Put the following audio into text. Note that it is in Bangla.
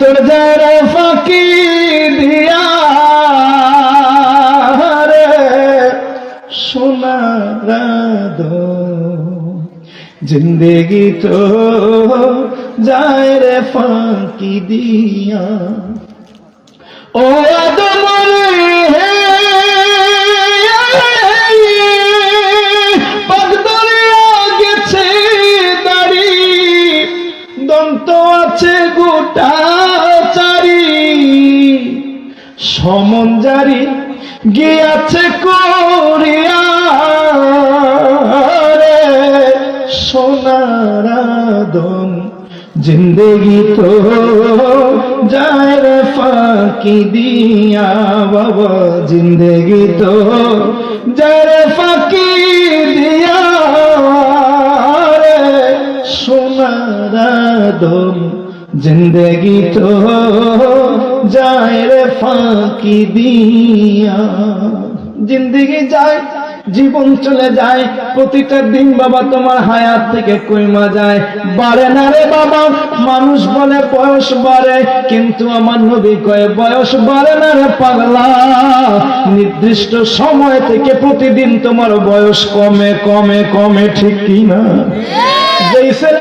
ভিতর যারা ফাঁকি দিয়া রে সোনার জিন্দেগি তো যায় রে ফাঁকি দিয়া। ও আদমরে দন্ত আছে গোটা চারি। সমন জারি গিয়াছে করিয়া রে। সোনার দম জিন্দেগি তো যায় রে ফাঁকি দিয়া বাবা। জিন্দেগি তো যায় দম জিন্দেগি তো যায় রে ফাঁকি দিয়া। জিন্দেগি যায় জীবন চলে যায় প্রতিটা দিন বাবা তোমার হায়াত থেকে কইমা যায়। বাড়ে না রে বাবা মানুষ বলে বয়স বাড়ে কিন্তু আমার নবী কয়ে বয়স বাড়ে না রে পাগলা। নির্দিষ্ট সময় থেকে প্রতিদিন তোমার বয়স কমে কমে কমে ঠিক কিনা? যেই ছেলে